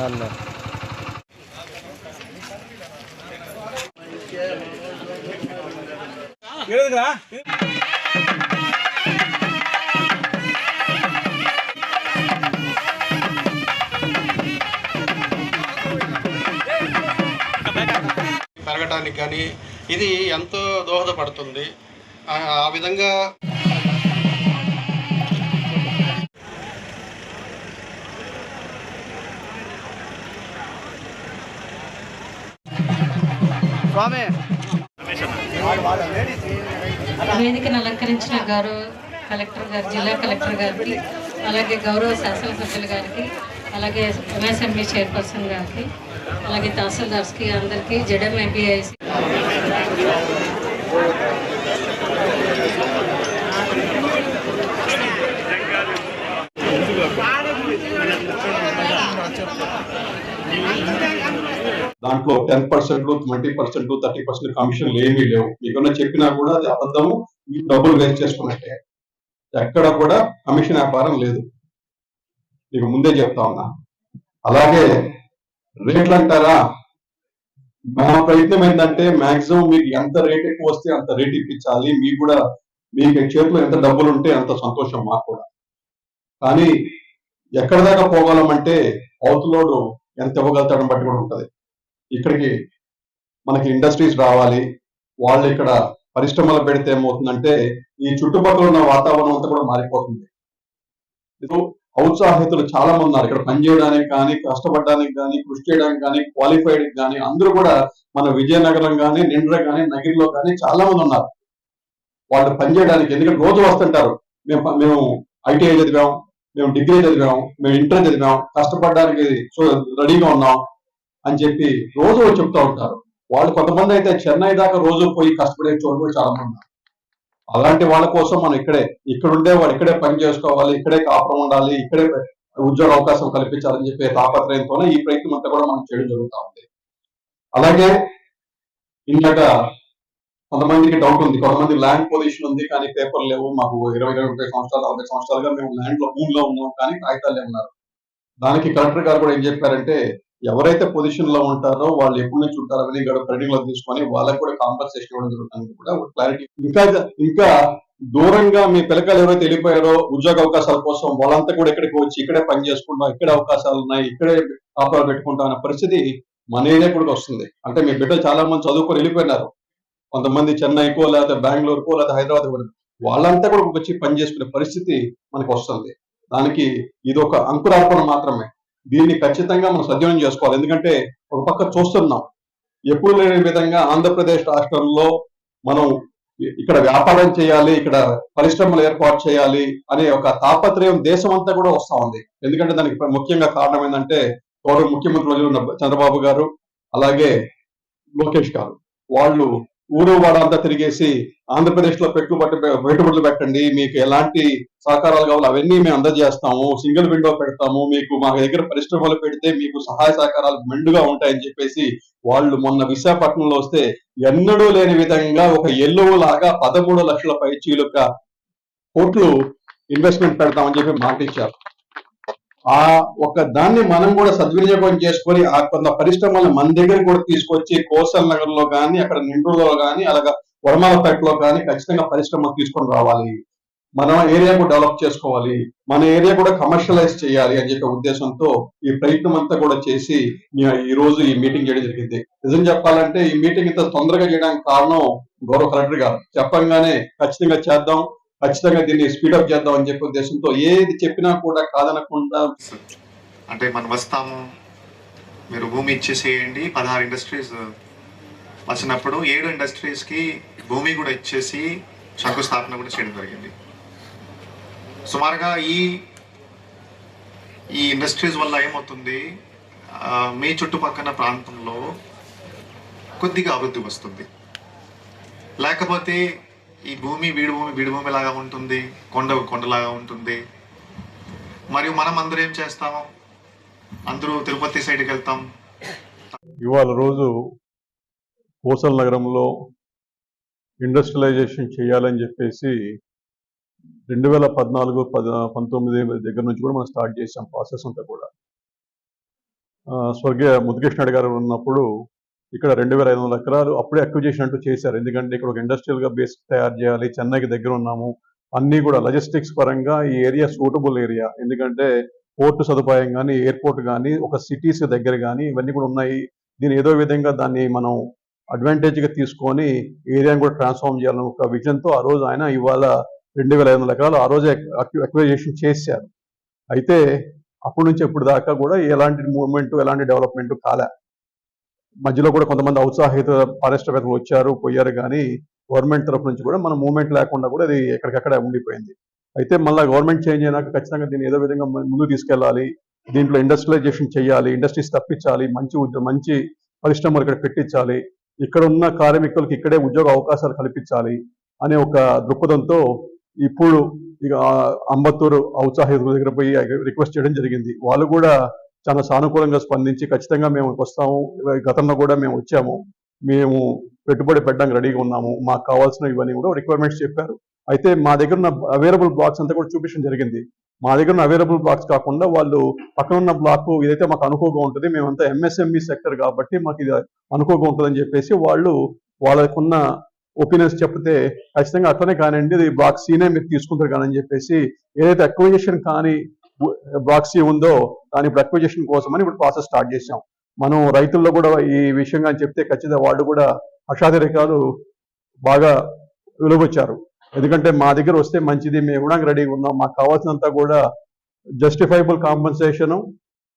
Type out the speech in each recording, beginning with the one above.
అన్న. పెరగడానికి కానీ ఇది ఎంతో దోహదపడుతుంది. ఆ విధంగా స్వామి. వేదికను అలంకరించిన గౌరవ కలెక్టర్ గారు జిల్లా కలెక్టర్ గారికి అలాగే గౌరవ శాసనసభ్యులు గారికి అలాగే ఎంఎస్ఎంఈ చైర్పర్సన్ గారికి అలాగే తహసీల్దార్స్కి అందరికీ జెడఎం ఎంపీఐసి దాంట్లో ten percent twenty percent thirty percent కమిషన్లు ఏమీ లేవు. ఏమన్నా చెప్పినా కూడా అది అబద్ధము. మీరు డబ్బులు వేస్ట్ చేసుకున్నట్టే ఎక్కడ కూడా కమిషన్ వ్యాపారం లేదు. మీకు ముందే చెప్తా ఉన్నా. అలాగే రేట్లు అంటారా? మా ప్రయత్నం ఏంటంటే మాక్సిమం మీకు ఎంత రేట్ ఎక్కువ వస్తే అంత రేట్ ఇప్పించాలి. మీకు కూడా మీకు చేతిలో ఎంత డబ్బులు ఉంటే అంత సంతోషం మాకు కూడా. కానీ ఎక్కడ దాకా పోగలమంటే అవతలోడు ఎంత ఇవ్వగలుగుతాడని బట్టి కూడా ఉంటది. ఇక్కడికి మనకి ఇండస్ట్రీస్ రావాలి. వాళ్ళు ఇక్కడ పరిశ్రమలు పెడితే ఏమవుతుందంటే ఈ చుట్టుపక్కల ఉన్న వాతావరణం అంతా కూడా మారిపోతుంది. ఔత్సాహితులు చాలా మంది ఉన్నారు ఇక్కడ పనిచేయడానికి కానీ కష్టపడడానికి కానీ కృషి చేయడానికి కానీ క్వాలిఫైడ్ కానీ అందరూ కూడా మన విజయనగరం కానీ నిండ్ర కానీ నగిరిలో కానీ చాలా మంది ఉన్నారు. వాళ్ళు పనిచేయడానికి ఎందుకంటే రోజు వస్తుంటారు. మేము మేము ఐటీఐ చదివాం మేము డిగ్రీ చదివాం మేము ఇంటర్ చదివాం కష్టపడడానికి సో రెడీగా ఉన్నాం. అని చెప్పి రోజు చెప్తా ఉంటారు. వాళ్ళు కొంతమంది అయితే చెన్నై దాకా రోజు పోయి కష్టపడే చోటు కూడా చాలా మంది ఉన్నారు. అలాంటి వాళ్ళ కోసం మనం ఇక్కడే ఇక్కడ ఉండే వాళ్ళు ఇక్కడే పని చేసుకోవాలి ఇక్కడే కాపురం ఉండాలి ఇక్కడే ఉద్యోగ అవకాశం కల్పించాలని చెప్పే తాపత్రయంతోనే ఈ ప్రయత్నం అంతా కూడా మనం చేయడం జరుగుతూ ఉంది. అలాగే ఇందాక కొంతమందికి డౌట్ ఉంది. కొంతమంది ల్యాండ్ పొజిషన్ ఉంది కానీ పేపర్ లేవు. మాకు ఇరవై ఇరవై ముప్పై సంవత్సరాలు నలభై సంవత్సరాలుగా మేము ల్యాండ్లో భూమిలో ఉన్నాం కానీ కాగితాలు ఉన్నారు దానికి కలెక్టర్ గారు కూడా ఏం చెప్పారంటే ఎవరైతే పొజిషన్లో ఉంటారో వాళ్ళు ఎప్పటి నుంచి ఉంటారో అని కూడా పరిగణలో తీసుకొని వాళ్ళకి కూడా కాంపన్సేషన్ ఇవ్వడం జరుగుతుంది కూడా క్లారిటీ ఇంకా ఇంకా దూరంగా మీ పిల్లకాయలు ఎవరైతే వెళ్ళిపోయారో ఉద్యోగ అవకాశాల కోసం వాళ్ళంతా కూడా ఇక్కడికి వచ్చి ఇక్కడే పని చేసుకుంటాం ఇక్కడే అవకాశాలు ఉన్నాయి ఇక్కడే కాపురాలు పెట్టుకుంటాం అనే పరిస్థితి మన ఏరియా కూడా వస్తుంది. అంటే మీ బిడ్డలు చాలా మంది చదువుకొని వెళ్ళిపోయినారు. కొంతమంది చెన్నైకో లేకపోతే బెంగళూరుకో లేకపోతే హైదరాబాద్ కూడా వాళ్ళంతా కూడా వచ్చి పని చేసుకునే పరిస్థితి మనకు వస్తుంది. దానికి ఇది ఒక అంకురార్పణ మాత్రమే. దీన్ని ఖచ్చితంగా మనం సద్వినియోగం చేసుకోవాలి. ఎందుకంటే ఒక పక్క చూస్తున్నాం. ఎప్పుడు లేని విధంగా ఆంధ్రప్రదేశ్ రాష్ట్రంలో మనం ఇక్కడ వ్యాపారం చేయాలి ఇక్కడ పరిశ్రమలు ఏర్పాటు చేయాలి అనే ఒక తాపత్రయం దేశం అంతా కూడా వస్తా ఉంది. ఎందుకంటే దానికి ముఖ్యంగా కారణం ఏంటంటే గౌరవ ముఖ్యమంత్రి ఉన్న చంద్రబాబు గారు అలాగే లోకేష్ గారు. వాళ్ళు ఊరు వాడ అంతా తిరిగేసి ఆంధ్రప్రదేశ్లో పెట్టుబడి పెట్టుబడులు పెట్టండి మీకు ఎలాంటి సహకారాలు కావాలి అవన్నీ మేము అందజేస్తాము సింగిల్ విండో పెడతాము మీకు మా దగ్గర పరిశ్రమలు పెడితే మీకు సహాయ సహకారాలు మెండుగా ఉంటాయని చెప్పేసి వాళ్ళు మొన్న విశాఖపట్నంలో వస్తే ఎన్నడూ లేని విధంగా ఒక ఎల్లో లాగా పదమూడు లక్షల పైచీలుక కోట్లు ఇన్వెస్ట్మెంట్ పెడతామని చెప్పి మాట ఇచ్చారు ఆ ఒక దాన్ని మనం కూడా సద్వినియోగం చేసుకొని ఆ కొంత పరిశ్రమలను మన దగ్గర కూడా తీసుకొచ్చి కోసల్ నగర్లో కానీ అక్కడ నిండూరులో కానీ అలాగా వడమాలపేటలో కానీ ఖచ్చితంగా పరిశ్రమ తీసుకొని రావాలి. మన ఏరియా కూడా డెవలప్ చేసుకోవాలి. మన ఏరియా కూడా కమర్షియలైజ్ చేయాలి అని చెప్పే ఉద్దేశంతో ఈ ప్రయత్నం అంతా కూడా చేసి ఈ- ఈ రోజు ఈ మీటింగ్ చేయడం జరిగింది. నిజం చెప్పాలంటే ఈ మీటింగ్ ఇంత తొందరగా చేయడానికి కారణం గౌరవ కలెక్టర్ గారు. చెప్పంగానే ఖచ్చితంగా చేద్దాం. ఖచ్చితంగా దీన్ని స్పీడప్ చేద్దాం అని చెప్పే ఉద్దేశంతో ఏది చెప్పినా కూడా కాదనకుండా అంటే మనం వస్తాము మీరు భూమి ఇచ్చేసేయండి. పదహారు ఇండస్ట్రీస్ వచ్చినప్పుడు ఏడు ఇండస్ట్రీస్కి భూమి కూడా ఇచ్చేసి శంకుస్థాపన కూడా చేయడం జరిగింది. సుమారుగా ఈ ఈ ఇండస్ట్రీస్ వల్ల ఏమవుతుంది? మీ చుట్టుపక్కల ప్రాంతంలో కొద్దిగా అభివృద్ధి వస్తుంది. లేకపోతే ఈ భూమి వీడి భూమి వీడి భూమి లాగా ఉంటుంది కొండ కొండలాగా ఉంటుంది. మరియు మనం అందరూ ఏం చేస్తాము అందరూ తిరుపతి సైడ్కి వెళ్తాం. ఇవాళ రోజు పూసల నగరంలో ఇండస్ట్రియలైజేషన్ చేయాలని చెప్పేసి రెండు వేల పద్నాలుగు పద పంతొమ్మిది దగ్గర నుంచి కూడా మనం స్టార్ట్ చేసాం ప్రాసెస్ అంతా కూడా. స్వర్గీయ ముద్దుకృష్ణ గారు ఉన్నప్పుడు ఇక్కడ రెండు వేల ఐదు వందల ఎకరాలు అప్పుడే అక్విజేషన్ అంటూ చేశారు. ఎందుకంటే ఇక్కడ ఒక ఇండస్ట్రియల్గా బేస్ తయారు చేయాలి చెన్నైకి దగ్గర ఉన్నాము. అన్నీ కూడా లాజిస్టిక్స్ పరంగా ఈ ఏరియా సూటబుల్ ఏరియా ఎందుకంటే పోర్టు సదుపాయం కానీ ఎయిర్పోర్ట్ కానీ ఒక సిటీస్ దగ్గర కానీ ఇవన్నీ కూడా ఉన్నాయి. దీని ఏదో విధంగా దాన్ని మనం అడ్వాంటేజ్గా తీసుకొని ఏరియాని కూడా ట్రాన్స్ఫార్మ్ చేయాలని ఒక విజన్తో ఆ రోజు ఆయన ఇవాళ రెండు వేల ఐదు వందల ఎకరాలు ఆ రోజే అక్విజేషన్ చేశారు. అయితే అప్పటి నుంచి ఇప్పుడు దాకా కూడా ఎలాంటి మూవ్మెంట్ ఎలాంటి డెవలప్మెంట్ కాలే. మధ్యలో కూడా కొంతమంది ఔత్సాహిత పారిశ్రామికలు వచ్చారు పోయారు కానీ గవర్నమెంట్ తరఫు నుంచి కూడా మన మూవ్మెంట్ లేకుండా కూడా అది ఎక్కడికక్కడ ఉండిపోయింది. అయితే మళ్ళీ గవర్నమెంట్ చేంజ్ అయినాక ఖచ్చితంగా దీన్ని ఏదో విధంగా ముందు ముందుకు తీసుకెళ్ళాలి దీంట్లో ఇండస్ట్రియలైజేషన్ చేయాలి ఇండస్ట్రీస్ తప్పించాలి మంచి ఉద్యోగం మంచి పరిశ్రమలు ఇక్కడ పెట్టించాలి ఇక్కడ ఉన్న కార్మికులకు ఇక్కడే ఉద్యోగ అవకాశాలు కల్పించాలి అనే ఒక దృక్పథంతో ఇప్పుడు ఇక అంబత్తూరు ఔత్సాహికుల దగ్గర పోయి రిక్వెస్ట్ చేయడం జరిగింది. వాళ్ళు కూడా చాలా సానుకూలంగా స్పందించి ఖచ్చితంగా మేము వస్తాము. గతంలో కూడా మేము వచ్చాము. మేము పెట్టుబడి పెట్టడానికి రెడీగా ఉన్నాము. మాకు కావాల్సిన ఇవన్నీ కూడా రిక్వైర్మెంట్స్ చెప్పారు. అయితే మా దగ్గర ఉన్న అవైలబుల్ బ్లాక్స్ అంతా కూడా చూపించడం జరిగింది. మా దగ్గర ఉన్న అవైలబుల్ బ్లాక్స్ కాకుండా వాళ్ళు పక్కన ఉన్న బ్లాక్ ఇదైతే మాకు అనుకోగా ఉంటుంది మేమంతా ఎంఎస్ఎంఈ సెక్టర్ కాబట్టి మాకు ఇది అనుకోగా ఉంటుందని చెప్పేసి వాళ్ళు వాళ్ళకున్న ఒపీనియన్స్ చెప్తే ఖచ్చితంగా అట్లనే కానివ్వండి ఇది బ్లాక్ సీనే మీరు తీసుకుంటారు కానీ అని చెప్పేసి ఏదైతే అక్విజిషన్ కానీ బాక్సీ ఉందో దాని ఇప్పుడు అక్విజిషన్ కోసం అని ఇప్పుడు ప్రాసెస్ స్టార్ట్ చేశాం. మనం రైతుల్లో కూడా ఈ విషయంగా చెప్తే ఖచ్చితంగా వాళ్ళు కూడా అషాధరికాలు బాగా విలువచ్చారు ఎందుకంటే మా దగ్గర వస్తే మంచిది మేము ఇవ్వడానికి రెడీగా ఉన్నాం. మాకు కావాల్సినంత కూడా జస్టిఫైబుల్ కాంపన్సేషను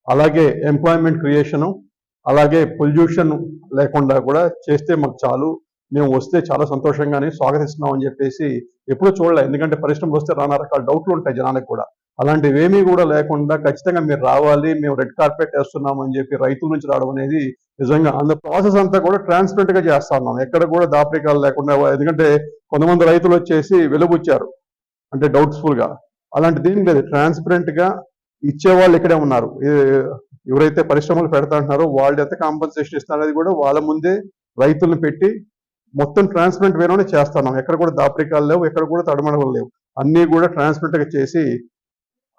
అలాగే ఎంప్లాయ్మెంట్ క్రియేషను అలాగే పొల్యూషన్ లేకుండా కూడా చేస్తే మాకు చాలు. మేము వస్తే చాలా సంతోషంగానే స్వాగతిస్తున్నాం అని చెప్పేసి ఎప్పుడూ చూడలే. ఎందుకంటే పరిశ్రమలు వస్తే నానా రకాల డౌట్లు ఉంటాయి జనానికి కూడా. అలాంటివేమీ కూడా లేకుండా ఖచ్చితంగా మీరు రావాలి మేము రెడ్ కార్పెట్ వేస్తున్నాం అని చెప్పి రైతుల నుంచి రావడం అనేది నిజంగా అందులో ప్రాసెస్ అంతా కూడా ట్రాన్స్పరెంట్గా చేస్తా ఉన్నాం. ఎక్కడ కూడా దాపరికాలు లేకుండా ఎందుకంటే కొంతమంది రైతులు వచ్చేసి వెలుగుచ్చారు అంటే డౌట్ఫుల్గా. అలాంటిది దీని లేదు ట్రాన్స్పరెంట్గా ఇచ్చే వాళ్ళు ఇక్కడే ఉన్నారు. ఎవరైతే పరిశ్రమలు పెడతా అంటున్నారో వాళ్ళు ఎంత కాంపన్సేషన్ ఇస్తున్నారు కూడా వాళ్ళ ముందే రైతులను పెట్టి మొత్తం ట్రాన్స్పరెంట్ వేలోనే చేస్తున్నాం ఎక్కడ కూడా దాపరికాలు లేవు ఎక్కడ కూడా తడమడలు లేవు. అన్నీ కూడా ట్రాన్స్పరెంట్గా చేసి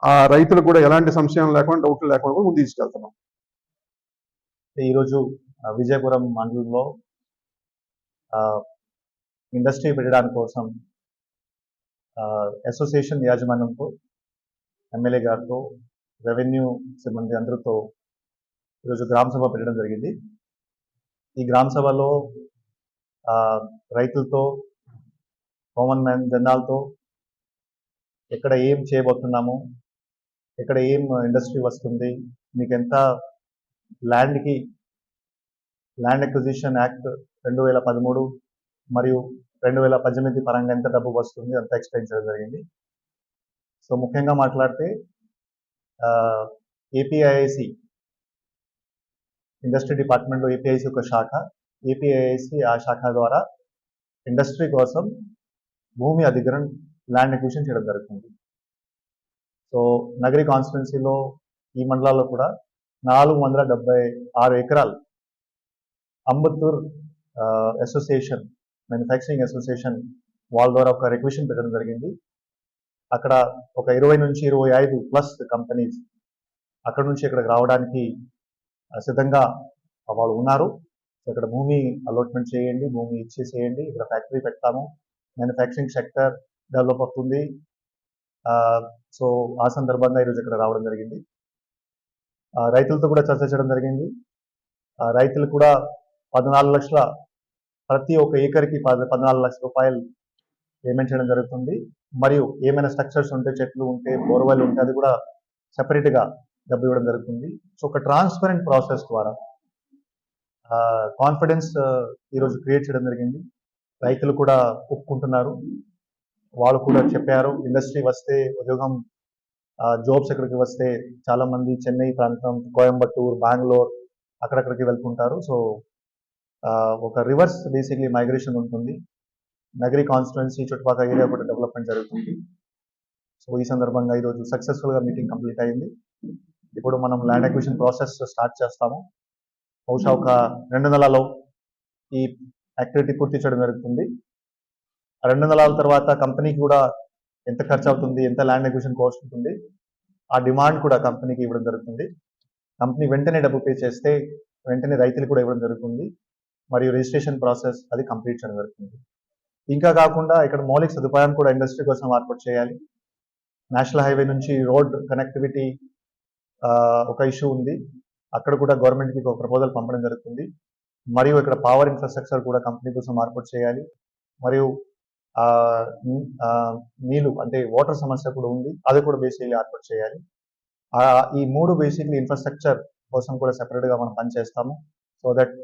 ఆ రైతులు కూడా ఎలాంటి సంశయం లేకుండా డౌట్లు లేకుండా కూడా ముందు తీసుకెళ్తున్నాం. ఈరోజు విజయపురం మండలంలో ఇండస్ట్రీ పెట్టడానికి కోసం అసోసియేషన్ యాజమాన్యంతో ఎమ్మెల్యే గారితో రెవెన్యూ సిబ్బంది అందరితో ఈరోజు గ్రామ సభ పెట్టడం జరిగింది. ఈ గ్రామ సభలో రైతులతో కామన్ మ్యాన్ జనాలతో ఎక్కడ ఏం చేయబోతున్నాము ఇక్కడ ఏం ఇండస్ట్రీ వస్తుంది? మీకు ఎంత ల్యాండ్కి ల్యాండ్ అక్విజిషన్ యాక్ట్ రెండు వేల పదమూడు మరియు రెండు వేల పద్దెనిమిది పరంగా ఎంత డబ్బు వస్తుంది? అంత ఎక్స్ప్లెయిన్ చేయడం జరిగింది. సో ముఖ్యంగా మాట్లాడితే ఏపీఐఐసి ఇండస్ట్రీ డిపార్ట్మెంట్లో ఏపీఐసి ఒక శాఖ. ఏపీఐఐసి ఆ శాఖ ద్వారా ఇండస్ట్రీ కోసం భూమి అధిగ్రహణ ల్యాండ్ అక్విజిషన్ చేయడం జరుగుతుంది. సో నగరి కాన్స్టిట్యున్సీలో ఈ మండలాల్లో కూడా నాలుగు వందల డెబ్బై ఆరు ఎకరాలు అంబత్తూర్ అసోసియేషన్ మ్యానుఫ్యాక్చరింగ్ అసోసియేషన్ వాళ్ళ ద్వారా ఒక రిక్వెషన్ పెట్టడం జరిగింది. అక్కడ ఒక ఇరవై నుంచి ఇరవై ఐదు ప్లస్ కంపెనీస్ అక్కడ నుంచి ఇక్కడికి రావడానికి సిద్ధంగా వాళ్ళు ఉన్నారు. సో ఇక్కడ భూమి అలాట్మెంట్ చేయండి భూమి ఇచ్చేసేయండి. ఇక్కడ ఫ్యాక్టరీ పెడతాము. మ్యానుఫ్యాక్చరింగ్ సెక్టర్ డెవలప్ అవుతుంది. సో ఆ సందర్భంగా ఈరోజు ఇక్కడ రావడం జరిగింది. రైతులతో కూడా చర్చ చేయడం జరిగింది. రైతులు కూడా పద్నాలుగు లక్షల ప్రతి ఒక్క ఏకర్కి పద్నాలుగు లక్షల రూపాయలు పేమెంట్ చేయడం జరుగుతుంది. మరియు ఏమైనా స్ట్రక్చర్స్ ఉంటే చెట్లు ఉంటే బోర్వెల్ ఉంటే అది కూడా సపరేట్గా డబ్బు ఇవ్వడం జరుగుతుంది. సో ఒక ట్రాన్స్పరెంట్ ప్రాసెస్ ద్వారా కాన్ఫిడెన్స్ ఈరోజు క్రియేట్ చేయడం జరిగింది. రైతులు కూడా ఒప్పుకుంటున్నారు. వాళ్ళు కూడా చెప్పారు. ఇండస్ట్రీ వస్తే ఉద్యోగం జాబ్స్ ఎక్కడికి వస్తే చాలా మంది చెన్నై ప్రాంతం కోయంబత్తూర్ బెంగళూరు అక్కడక్కడికి వెళ్తుంటారు. సో ఒక రివర్స్ బేసిక్లీ మైగ్రేషన్ ఉంటుంది. నగరి కాన్స్టిట్యున్సీ చుట్టుపక్కల ఏరియా కూడా డెవలప్మెంట్ జరుగుతుంది. సో ఈ సందర్భంగా ఈరోజు సక్సెస్ఫుల్గా మీటింగ్ కంప్లీట్ అయింది. ఇప్పుడు మనం ల్యాండ్ అక్విజిషన్ ప్రాసెస్ స్టార్ట్ చేస్తాము. బహుశా ఒక రెండు నెలలో ఈ యాక్టివిటీ పూర్తి చేయడం జరుగుతుంది. రెండు నెలల తర్వాత కంపెనీకి కూడా ఎంత ఖర్చు అవుతుంది ఎంత ల్యాండ్ అక్విజిషన్ కాస్ట్ ఉంటుంది ఆ డిమాండ్ కూడా కంపెనీకి ఇవ్వడం జరుగుతుంది. కంపెనీ వెంటనే డబ్బు పే చేస్తే వెంటనే రైతులు కూడా ఇవ్వడం జరుగుతుంది. మరియు రిజిస్ట్రేషన్ ప్రాసెస్ అది కంప్లీట్ చేయడం జరుగుతుంది. ఇంకా కాకుండా ఇక్కడ మౌలిక సదుపాయాన్ని కూడా ఇండస్ట్రీ కోసం ఏర్పాటు చేయాలి. నేషనల్ హైవే నుంచి రోడ్ కనెక్టివిటీ ఒక ఇష్యూ ఉంది. అక్కడ కూడా గవర్నమెంట్కి ఒక ప్రపోజల్ పంపడం జరుగుతుంది. మరియు ఇక్కడ పవర్ ఇన్ఫ్రాస్ట్రక్చర్ కూడా కంపెనీ కోసం ఏర్పాటు చేయాలి. మరియు నీళ్ళు అంటే వాటర్ సమస్య కూడా ఉంది. అది కూడా బేసిక్లీ ఏర్పాటు చేయాలి. ఈ మూడు బేసిక్లీ ఇన్ఫ్రాస్ట్రక్చర్ కోసం కూడా సెపరేట్గా గా మనం పనిచేస్తాము సో దట్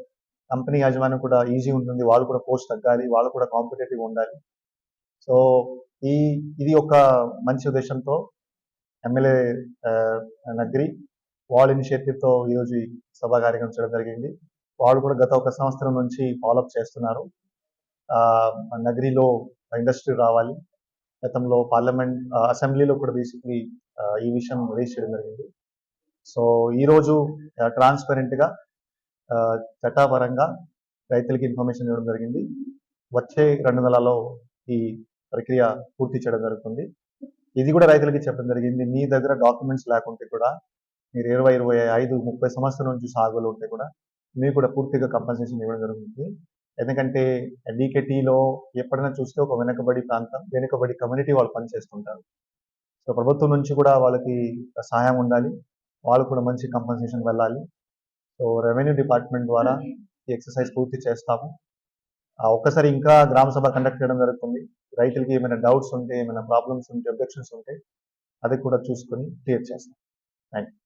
కంపెనీ యాజమాన్యం కూడా ఈజీ ఉంటుంది. వాళ్ళు కూడా పోస్ట్ తగ్గాలి. వాళ్ళు కూడా కాంపిటేటివ్ ఉండాలి. సో ఈ ఇది ఒక మంచి ఉద్దేశంతో ఎమ్మెల్యే నగరి వాళ్ళ ఇనిషియేటివ్తో ఈరోజు సభా కార్యక్రమం చేయడం జరిగింది. వాళ్ళు కూడా గత ఒక సంవత్సరం నుంచి ఫాలోఅప్ చేస్తున్నారు. ఆ, నగరిలో ఇండస్ట్రీ రావాలి. గతంలో పార్లమెంట్ అసెంబ్లీలో కూడా బేసిక్లీ ఈ విషయం రేస్ చేయడం జరిగింది. సో ఈరోజు ట్రాన్స్పరెంట్గా చట్టాపరంగా రైతులకి ఇన్ఫర్మేషన్ ఇవ్వడం జరిగింది. వచ్చే రెండు నెలల్లో ఈ ప్రక్రియ పూర్తి చేయడం జరుగుతుంది. ఇది కూడా రైతులకి చెప్పడం జరిగింది. మీ దగ్గర డాక్యుమెంట్స్ లేకుంటే కూడా మీరు ఇరవై ఇరవై ఐదు ముప్పై సంవత్సరాల నుంచి సాగులో ఉంటే కూడా మీకు కూడా పూర్తిగా కంపన్సేషన్ ఇవ్వడం జరుగుతుంది. ఎందుకంటే డీకేటీలో ఎప్పుడైనా చూస్తే ఒక వెనుకబడి ప్రాంతం వెనుకబడి కమ్యూనిటీ వాళ్ళు పనిచేస్తుంటారు. సో ప్రభుత్వం నుంచి కూడా వాళ్ళకి సహాయం ఉండాలి. వాళ్ళు కూడా మంచి కంపన్సేషన్ వెళ్ళాలి. సో రెవెన్యూ డిపార్ట్మెంట్ ద్వారా ఈ ఎక్సర్సైజ్ పూర్తి చేస్తాము. ఒక్కసారి ఇంకా గ్రామ సభ కండక్ట్ చేయడం జరుగుతుంది. రైతులకి ఏమైనా డౌట్స్ ఉంటే ఏమైనా ప్రాబ్లమ్స్ ఉంటే అబ్జెక్షన్స్ ఉంటే అది కూడా చూసుకొని క్లియర్ చేస్తాం. Thank you